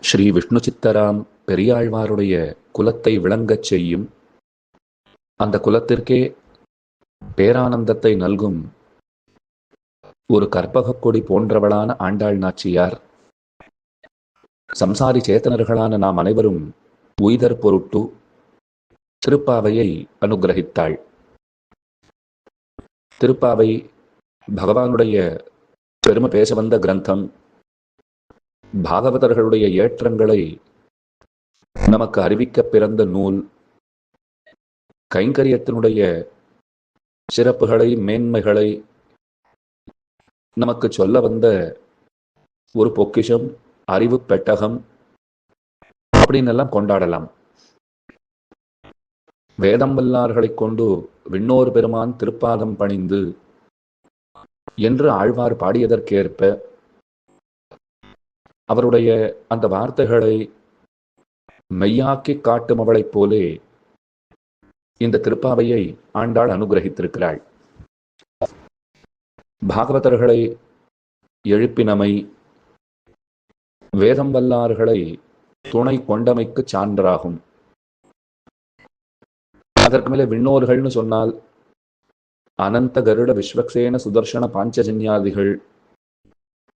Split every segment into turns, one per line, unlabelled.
ஸ்ரீ விஷ்ணு சித்தராம் பெரியாழ்வாருடைய குலத்தை விளங்கச் செய்யும். அந்த குலத்திற்கே பேரானந்தத்தை நல்கும் ஒரு கற்பகக் கொடி போன்றவளான ஆண்டாள் நாச்சியார். சம்சாரி சேத்தனர்களான நாம் அனைவரும் உய்தர் பொருட்டு திருப்பாவையை அனுகிரகித்தாள். திருப்பாவை பகவானுடைய பெருமை பேச வந்த கிரந்தம் பாகவதர்களுடைய ஏற்றங்களை நமக்கு அறிவிக்க பிறந்த நூல் கைங்கரியத்தினுடைய சிறப்புகளை மேன்மைகளை நமக்கு சொல்ல வந்த ஒரு பொக்கிஷம் அறிவு பெட்டகம் அப்படின்னு எல்லாம் கொண்டாடலாம். வேதம் வல்லார்களை கொண்டு விண்ணோர் பெருமான் திருப்பாதம் பணிந்து என்று ஆழ்வார் பாடியதற்கேற்ப அவருடைய அந்த வார்த்தைகளை மெய்யாக்கி காட்டும் அவளைப் போலே இந்த திருப்பாவையை ஆண்டாள் அனுகிரகித்திருக்கிறாள். பாகவதர்களை எழுப்பினமை வேதம் வல்லார்களை துணை கொண்டமைக்கு சான்றாகும். அதற்கு மேலே விண்ணோர்கள்னு சொன்னால் அனந்த கருட விஸ்வக்சேன சுதர்சன பாஞ்சஜன்யாதிகள்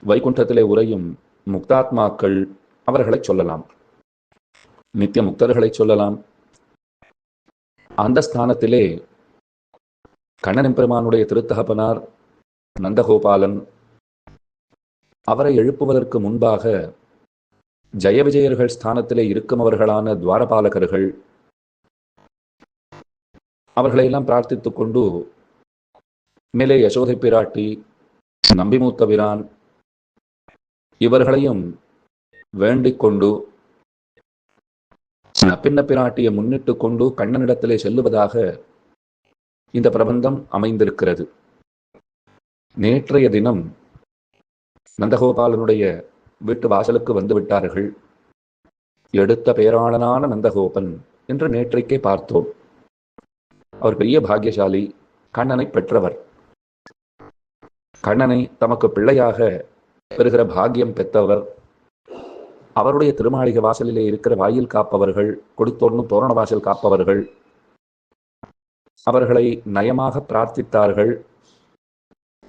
வைகுண்டத்திலே உரையும் முக்தாத்மாக்கள் அவர்களை சொல்லலாம். நித்திய முக்தர்களை சொல்லலாம். அந்த ஸ்தானத்திலே கண்ணன் பெருமானுடைய திருத்தகப்பனார் நந்தகோபாலன் அவரை எழுப்புவதற்கு முன்பாக ஜெய விஜயர்கள் ஸ்தானத்திலே இருக்குமவர்களான துவாரபாலகர்கள் அவர்களையெல்லாம் பிரார்த்தித்துக் கொண்டு மேலே யசோதை பிராட்டி நம்பிமூத்த பிரான் இவர்களையும் வேண்டிக் கொண்டு பின்ன பிராட்டியை முன்னிட்டு கொண்டு கண்ணனிடத்திலே செல்லுவதாக இந்த பிரபந்தம் அமைந்திருக்கிறது. நேற்றைய தினம் நந்தகோபாலனுடைய வீட்டு வாசலுக்கு வந்து விட்டார்கள். எடுத்த பேராளனான நந்தகோபன் என்று நேற்றைக்கே பார்த்தோம். அவர் பெரிய பாக்கியசாலி கண்ணனை பெற்றவர். கண்ணனை தமக்கு பிள்ளையாக பெறுகிற பாக்கியம் பெற்றவர். அவருடைய திருமாளிகை வாசலிலே இருக்கிற வாயில் காப்பவர்கள் கொடுத்தோன்னும் தோரண வாசல் காப்பவர்கள் அவர்களை நயமாக பிரார்த்தித்தார்கள்.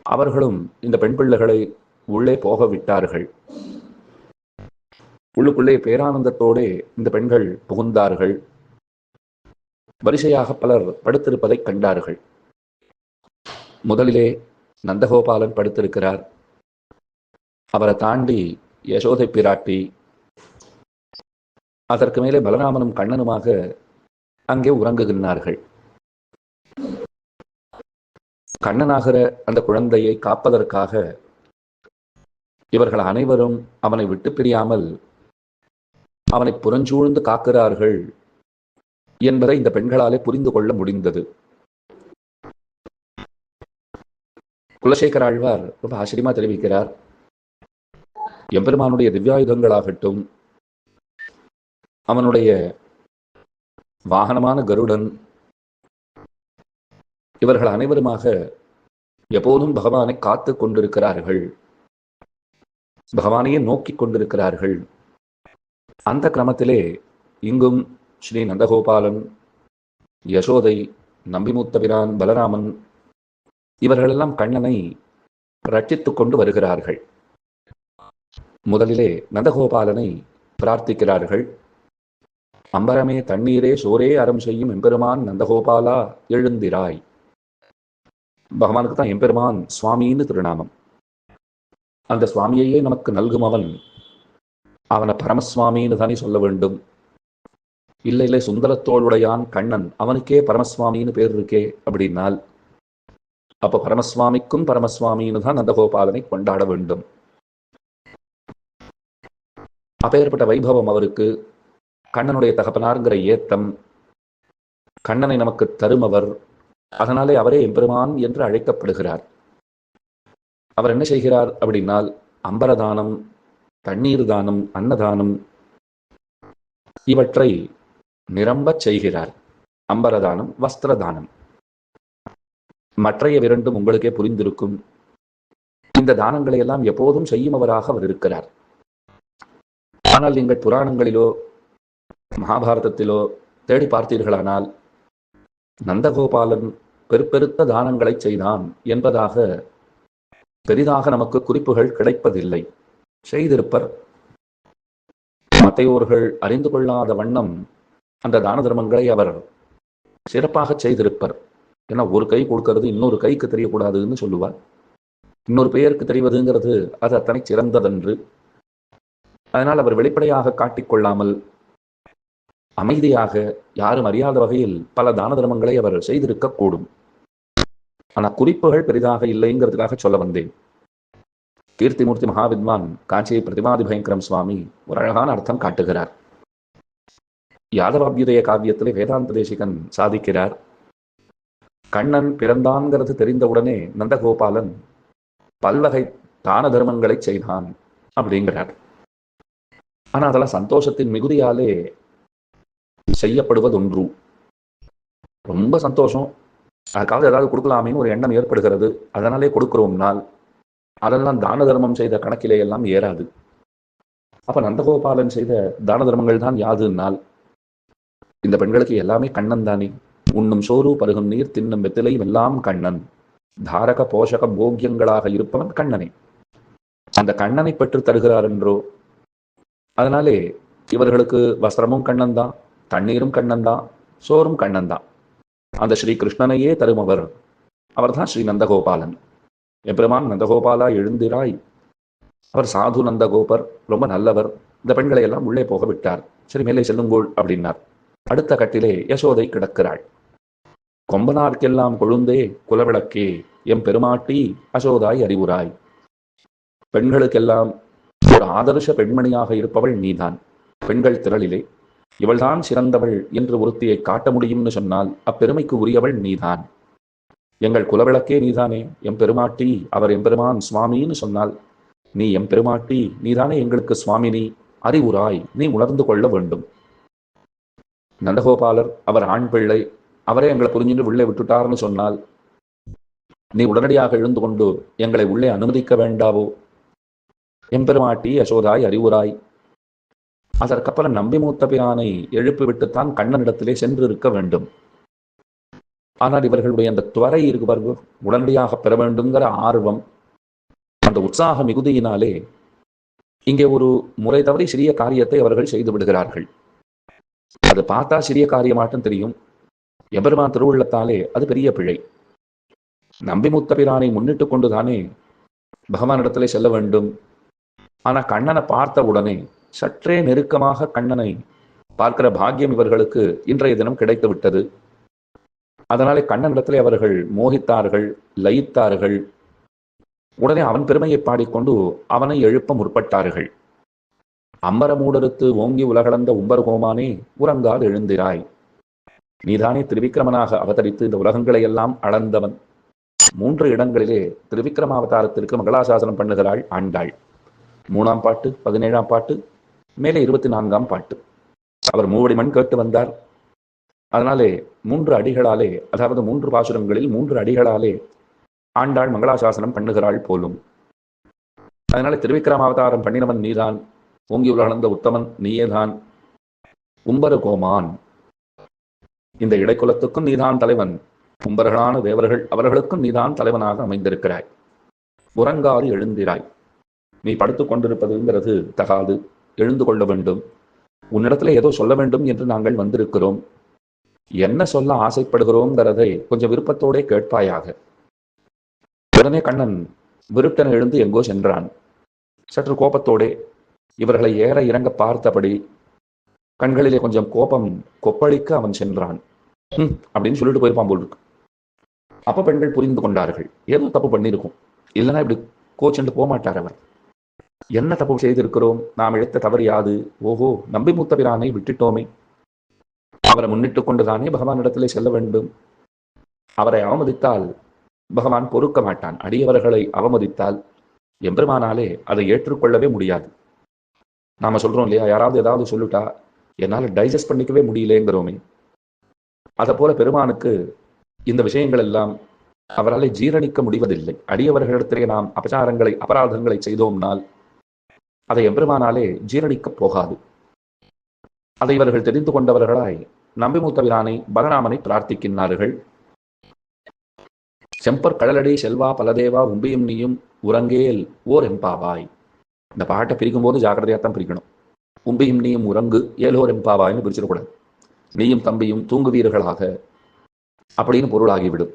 அவர்களும் இந்த பெண் பிள்ளைகளை உள்ளே போக விட்டார்கள். உள்ளுக்குள்ளே பேரானந்தத்தோடே இந்த பெண்கள் புகுந்தார்கள். வரிசையாக பலர் படுத்திருப்பதை கண்டார்கள். முதலிலே நந்தகோபாலன் படுத்திருக்கிறார். அவரை தாண்டி யசோதை பிராட்டி அதற்கு மேலே பலராமனும் கண்ணனுமாக அங்கே உறங்குகின்றார்கள். கண்ணனாகிற அந்த குழந்தையை காப்பதற்காக இவர்கள் அனைவரும் அவனை விட்டு பிரியாமல் அவனை புறஞ்சூழ்ந்து காக்கிறார்கள் என்பதை இந்த பெண்களாலே புரிந்து கொள்ள முடிந்தது. குலசேகர் ஆழ்வார் ரொம்ப ஆச்சரியமா தெரிவிக்கிறார். எம்பெருமானுடைய திவ்யாயுதங்களாகட்டும் அவனுடைய வாகனமான கருடன் இவர்கள் அனைவருமாக எப்போதும் பகவானை காத்து கொண்டிருக்கிறார்கள். பகவானையே நோக்கி கொண்டிருக்கிறார்கள். அந்த கிரமத்திலே இங்கும் ஸ்ரீ நந்தகோபாலன் யசோதை நம்பிமுத்தபிரான் பலராமன் இவர்களெல்லாம் கண்ணனை ரட்சித்து கொண்டு வருகிறார்கள். முதலிலே நந்தகோபாலனை பிரார்த்திக்கிறார்கள். அம்பரமே தண்ணீரே சோரே அறம் செய்யும் எம்பெருமான் நந்தகோபாலா எழுந்திராய். பகவானுக்கு தான் எம்பெருமான் சுவாமின்னு திருநாமம். அந்த சுவாமியையே நமக்கு நல்கும் அவன் அவனை பரமசுவாமின்னு தானே சொல்ல வேண்டும். இல்லை இல்லை சுந்தரத்தோளுடையான் கண்ணன் அவனுக்கே பரமசுவாமின்னு பேர் இருக்கே அப்படின்னால் அப்ப பரமசுவாமிக்கும் பரமசுவாமின்னு தான் நந்தகோபாலனை கொண்டாட வேண்டும். அப்பேற்பட்ட வைபவம் அவருக்கு கண்ணனுடைய தகப்பனாருங்கிற ஏத்தம். கண்ணனை நமக்கு தருமவர். அதனாலே அவரே எம்பெருமான் என்று அழைக்கப்படுகிறார். அவர் என்ன செய்கிறார் அப்படின்னால் அம்பரதானம் தண்ணீர் தானம் அன்னதானம் இவற்றை நிரம்பச் செய்கிறார். அம்பரதானம் வஸ்திரதானம். மற்றைய இரண்டும் உங்களுக்கே புரிந்திருக்கும். இந்த தானங்களை எல்லாம் எப்போதும் செய்யுமவராக அவர் இருக்கிறார். ஆனால் நீங்கள் புராணங்களிலோ மகாபாரதத்திலோ தேடி பார்த்தீர்களானால் நந்தகோபாலன் பெருப்பெருத்த தானங்களை செய்தான் என்பதாக பெரிதாக நமக்கு குறிப்புகள் கிடைப்பதில்லை. செய்திருப்பர். மத்தையோர்கள் அறிந்து கொள்ளாத வண்ணம் அந்த தான தர்மங்களை அவர் சிறப்பாக செய்திருப்பர். ஏன்னா ஒரு கை கொடுக்கிறது இன்னொரு கைக்கு தெரியக்கூடாதுன்னு சொல்லுவார். இன்னொரு பெயருக்கு தெரிவதுங்கிறது அது அத்தனை சிறந்ததன்று. அதனால் அவர் வெளிப்படையாக காட்டிக்கொள்ளாமல் அமைதியாக யாரும் அறியாத வகையில் பல தான தர்மங்களை அவர் செய்திருக்கக்கூடும் ஆனால் குறிப்புகள் பெரிதாக இல்லைங்கிறதுக்காக சொல்ல வந்தேன். கீர்த்திமூர்த்தி மகாவித்வான் காஞ்சியை பிரதிமாதி பயங்கரம் சுவாமி ஒரு அழகான அர்த்தம் காட்டுகிறார். யாதவாபியுதய காவியத்திலே வேதாந்த தேசிகன் சாதிக்கிறார். கண்ணன் பிறந்தான்கிறது தெரிந்தவுடனே நந்தகோபாலன் பல்வகை தான தர்மங்களை செய்தான் அப்படிங்கிறார். ஆனா அதெல்லாம் சந்தோஷத்தின் மிகுதியாலே செய்யப்படுவதொன்று. ரொம்ப சந்தோஷம். அதுக்காக ஏதாவது கொடுக்கலாமேன்னு ஒரு எண்ணம் ஏற்படுகிறது. அதனாலே கொடுக்கிறோம்னால் அதெல்லாம் தான தர்மம் செய்த கணக்கிலே எல்லாம் ஏறாது. அப்ப நந்தகோபாலன் செய்த தான தர்மங்கள் தான் யாதுன்னால் இந்த பெண்களுக்கு எல்லாமே கண்ணன் தானே. உண்ணும் சோறு பருகும் நீர் தின்னும் வெத்திலையும் எல்லாம் கண்ணன். தாரக போஷக போக்கியங்களாக இருப்பவன் கண்ணனே. அந்த கண்ணனை பெற்று தருகிறார் என்றோ அதனாலே இவர்களுக்கு வஸ்திரமும் கண்ணன் தான் தண்ணீரும் கண்ணன் தான் சோறும் கண்ணன் தான் அந்த ஸ்ரீ கிருஷ்ணனையே தருமவர். அவர்தான் ஸ்ரீ நந்தகோபாலன். எம்பெருமான் நந்தகோபாலா எழுந்திராய். அவர் சாது நந்தகோபர் ரொம்ப நல்லவர். இந்த பெண்களை எல்லாம் உள்ளே போக விட்டார். சரி மேலே செல்லுங்கோள் அப்படின்னார். அடுத்த கட்டிலே யசோதை கிடக்கிறாள். கொம்பனார்க்கெல்லாம் கொழுந்தே குலவிளக்கே எம் பெருமாட்டி அசோதாய் அறிவுராய். பெண்களுக்கெல்லாம் ஆதர்ஷ பெண்மணியாக இருப்பவள் நீதான். பெண்கள் திரளிலே. இவள்தான் சிறந்தவள் என்று ஒருத்தியை காட்ட முடியும்னு சொன்னால் அப்பெருமைக்கு உரியவள் நீதான். எங்கள் குலவிளக்கே நீதானே. எம் பெருமாட்டி அவர் எம்பெருமான் சுவாமின்னு சொன்னால் நீ எம் பெருமாட்டி நீதானே எங்களுக்கு சுவாமினி. அறிவுராய் நீ உணர்ந்து கொள்ள வேண்டும். நந்தகோபாலர் அவர் ஆண் பிள்ளை. அவரே எங்களை புரிஞ்சுட்டு உள்ளே விட்டுட்டார்னு சொன்னால் நீ உடனடியாக எழுந்து கொண்டு எங்களை உள்ளே அனுமதிக்க வேண்டாவோ? எம்பெருமாட்டி யசோதாய் அறிவுராய். அதற்கப்புறம் நம்பி மூத்த பிரானை எழுப்பிவிட்டுத்தான் கண்ணனிடத்திலே சென்று இருக்க வேண்டும். ஆனால் இவர்களுடைய அந்த துவரை இருக்கு உடனடியாக பெற வேண்டுங்கிற ஆர்வம் அந்த உற்சாக மிகுதியினாலே இங்கே ஒரு முறை தவறி சிறிய காரியத்தை அவர்கள் செய்து விடுகிறார்கள். அது பார்த்தா சிறிய காரியமாட்டும் தெரியும். எபெருமான் திருவுள்ளத்தாலே அது பெரிய பிழை. நம்பி முத்த பிரானை முன்னிட்டு கொண்டுதானே பகவானிடத்திலே செல்ல வேண்டும். ஆனா கண்ணனை பார்த்த உடனே சற்றே நெருக்கமாக கண்ணனை பார்க்கிற பாக்கியம் இவர்களுக்கு இன்றைய தினம் கிடைத்து விட்டது அதனாலே கண்ணனிடத்திலே அவர்கள் மோகித்தார்கள் லயித்தார்கள். உடனே அவன் பெருமையை பாடிக்கொண்டு அவனை எழுப்ப முற்பட்டார்கள். அம்பரமூடறுத்து ஓங்கி உலகளந்த உம்பர் கோமானே உறங்காது எழுந்திராய். நீதானே திருவிக்கிரமனாக அவதரித்து இந்த உலகங்களை எல்லாம் அளந்தவன். மூன்று இடங்களிலே திருவிக்கிரமாவதாரத்திற்கு மங்களாசாசனம் பண்ணுகிறாள் ஆண்டாள். மூணாம் பாட்டு பதினேழாம் பாட்டு மேலே இருபத்தி நான்காம் பாட்டு. அவர் மூவடி மண் கேட்டு வந்தார். அதனாலே மூன்று அடிகளாலே அதாவது மூன்று பாசுரங்களில் மூன்று அடிகளாலே ஆண்டாள் மங்களாசாசனம் பண்ணுகிறாள் போலும். அதனால திருவிக்கிரமாவதாரம் பண்ணினவன் நீதான். ஓங்கி உலகளந்த உத்தமன் நீயேதான். உம்பர கோமான். இந்த இடைக்குலத்துக்கும் நீதான் தலைவன். கும்பர்களான தேவர்கள் அவர்களுக்கும் நீதான் தலைவனாக அமைந்திருக்கிறாய். உறங்காறு எழுந்திராய். நீ படுத்துக் கொண்டிருப்பதுங்கிறது தகாது. எழுந்து கொள்ள வேண்டும். உன்னிடத்துல ஏதோ சொல்ல வேண்டும் என்று நாங்கள் வந்திருக்கிறோம். என்ன சொல்ல ஆசைப்படுகிறோங்கிறதை கொஞ்சம் விருப்பத்தோடே கேட்பாயாக. உடனே கண்ணன் விருட்டன எழுந்து எங்கோ சென்றான். சற்று கோபத்தோடே இவர்களை ஏற இறங்க பார்த்தபடி கண்களிலே கொஞ்சம் கோபம் கொப்பளிக்க அவன் சென்றான். "ஹம்" அப்படின்னு சொல்லிட்டு போயிருப்பான் போல் இருக்கு. அப்ப பெண்கள் புரிந்து கொண்டார்கள். ஏதோ தப்பு பண்ணியிருக்கும். இல்லைன்னா இப்படி கோச்சுண்டு போக மாட்டார் அவர். என்ன தப்பு செய்திருக்கிறோம்? நாம் இழைத்த தவறு யாது? ஓஹோ நம்பி மூத்த பிரானை விட்டுட்டோமே. அவரை முன்னிட்டு கொண்டுதானே பகவானிடத்திலே செல்ல வேண்டும். அவரை அவமதித்தால் பகவான் பொறுக்க மாட்டான். அடியவர்களை அவமதித்தால் எம்பெருமானாலே அதை ஏற்றுக்கொள்ளவே முடியாது. நாம சொல்றோம் இல்லையா? யாராவது ஏதாவது சொல்லிட்டா என்னால் டைஜஸ்ட் பண்ணிக்கவே முடியலேங்கிறோமே. அதை போல பெருமானுக்கு இந்த விஷயங்கள் எல்லாம் அவரால் ஜீரணிக்க முடிவதில்லை. அடியவர்களிடத்திலே நாம் அபச்சாரங்களை அபராதங்களை செய்தோம்னால் அதை எம்பெருமானாலே ஜீரணிக்கப் போகாது. அதை இவர்கள் தெரிந்து கொண்டவர்களாய் நம்பிமூத்தவிரானை பலராமனை பிரார்த்திக்கின்றார்கள். செம்பர் கடலடி செல்வா பலதேவா உம்பியும் நீயும் உறங்கேல் ஓர் எம்பாவாய். இந்த பாட்டை பிரிக்கும் போது ஜாக்கிரதையாக தான் பிரிக்கணும். உம்பியும் நீயும் உறங்கு ஏலோர் எம்பாவாய்னு பிரிச்சிடக்கூடாது. நீயும் தம்பியும் தூங்குவீர்களாக அப்படின்னு பொருளாகிவிடும்.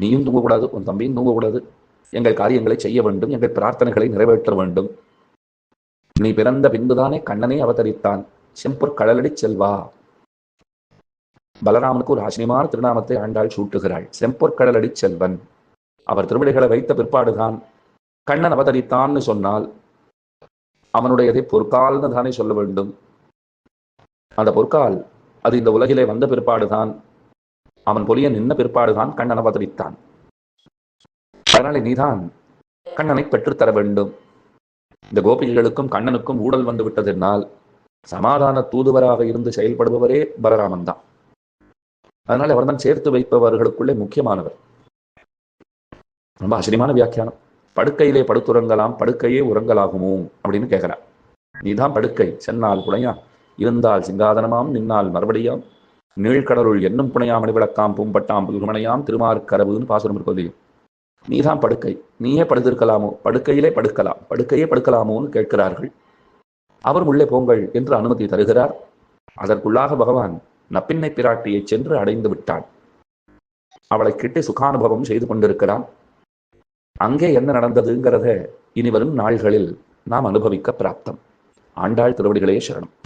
நீயும் தூங்கக்கூடாது உன் தம்பியும் தூங்கக்கூடாது. எங்கள் காரியங்களை செய்ய வேண்டும் எங்கள் பிரார்த்தனைகளை நிறைவேற்ற வேண்டும். நீ பிறந்த பின்புதானே கண்ணனை அவதரித்தான். செம்பொற் கடலடி செல்வா. பலராமனுக்கு ஒரு ஆச்சரியமான திருநாமத்தை ஆண்டாள் சூட்டுகிறாள். செம்பொற் கடலடி செல்வன். அவர் திருவிடைகளை வைத்த பிற்பாடுதான் கண்ணன் அவதரித்தான்னு சொன்னால் அவனுடையதை பொற்கால்னு தானே சொல்ல வேண்டும். அந்த பொற்கால் அது இந்த உலகிலே வந்த பிற்பாடுதான். அவன் பொலிய நின்ன பிற்பாடுதான் கண்ணன் அவதரித்தான். அதனாலே நீதான் கண்ணனை பெற்றுத்தர வேண்டும். இந்த கோபிகைகளுக்கும் கண்ணனுக்கும் ஊழல் வந்து விட்டதென்னால் சமாதான தூதுவராக இருந்து செயல்படுபவரே பலராமன் தான். அதனால அவர்தான் சேர்த்து வைப்பவர்களுக்குள்ளே முக்கியமானவர். ரொம்ப ஆச்சரியமான வியாக்கியானம். படுக்கையிலே படுத்துறங்கலாம் படுக்கையே உறங்கலாகுமோ அப்படின்னு கேட்கிறார். நீதான் படுக்கை சென்னால் புனையா இருந்தால் சிங்காதனமாம் நின்னால் மறுபடியாம். நீழ்கடலுள் என்னும் புனையாமணி விளக்காம் பூம்பட்டாம் புல்குமனையாம் திருமார்கரவுன்னு பாசுரம் இருப்பது நீதான் படுக்கை. நீயே படுத்திருக்கலாமோ? படுக்கையிலே படுக்கலாம். படுக்கையே படுக்கலாமோன்னு கேட்கிறார்கள். அவர் உள்ளே போங்கள் என்று அனுமதி தருகிறார். அதற்குள்ளாக பகவான் நப்பின்னை பிராட்டியை சென்று அடைந்து விட்டான். அவளை கிட்டே சுகானுபவம் செய்து கொண்டிருக்கிறான். அங்கே என்ன நடந்ததுங்கிறத இனி வரும் நாள்களில் நாம் அனுபவிக்க பிராப்தம். ஆண்டாள் திருவடிகளே சரணம்.